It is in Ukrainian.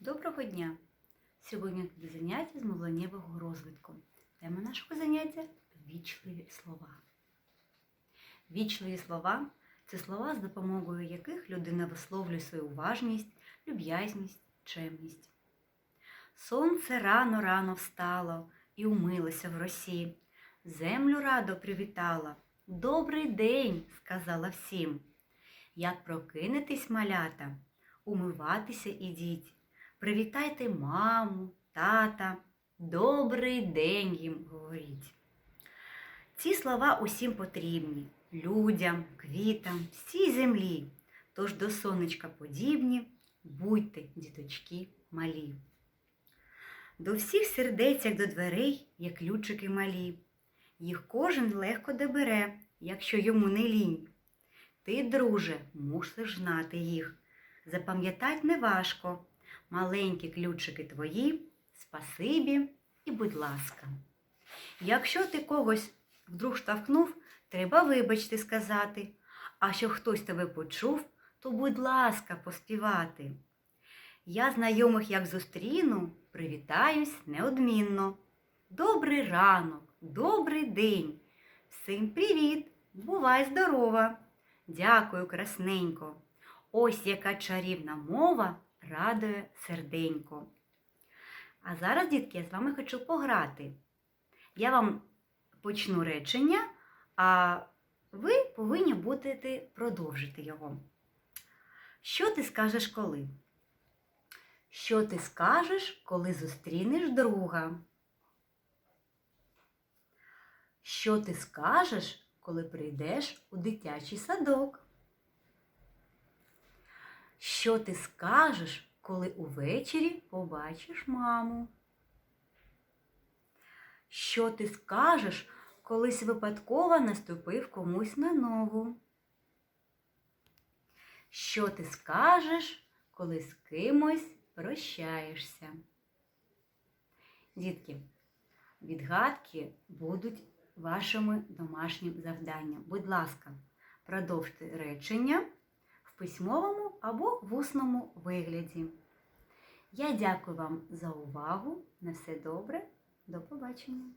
Доброго дня! Сьогодні буде заняття з мовленнєвого розвитку. Тема нашого заняття вічливі слова. Вічливі слова це слова, з допомогою яких людина висловлює свою уважність, люб'язність, чемність. Сонце рано-рано встало і умилося в росі. Землю радо привітала. Добрий день, сказала всім. Як прокинетесь, малята, умиватися ідіть. Привітайте маму, тата, добрий день їм говоріть. Ці слова усім потрібні людям, квітам, всій землі. Тож до сонечка подібні, будьте, діточки, малі. До всіх сердець, як до дверей, є ключики малі. Їх кожен легко добере, якщо йому не лінь. Ти, друже, мусиш знати їх. Запам'ятать неважко. Маленькі ключики твої, спасибі і будь ласка. Якщо ти когось вдруг штовхнув, треба вибачте сказати. А що хтось тебе почув, то будь ласка поспівати. Я знайомих як зустріну, привітаюсь неодмінно. Добрий ранок, добрий день. Всім привіт! Бувай здорова! Дякую, красненько. Ось яка чарівна мова радує серденько. А зараз, дітки, я з вами хочу пограти. Я вам почну речення, а ви повинні будете продовжити його. Що ти скажеш коли? Що ти скажеш, коли зустрінеш друга? Що ти скажеш, коли прийдеш у дитячий садок? Що ти скажеш, коли увечері побачиш маму? Що ти скажеш, колись випадково наступив комусь на ногу? Що ти скажеш, коли з кимось прощаєшся? Дітки, відгадки будуть вашими домашнім завданням. Будь ласка, продовжте речення в письмовому або в усному вигляді. Я дякую вам за увагу. На все добре. До побачення!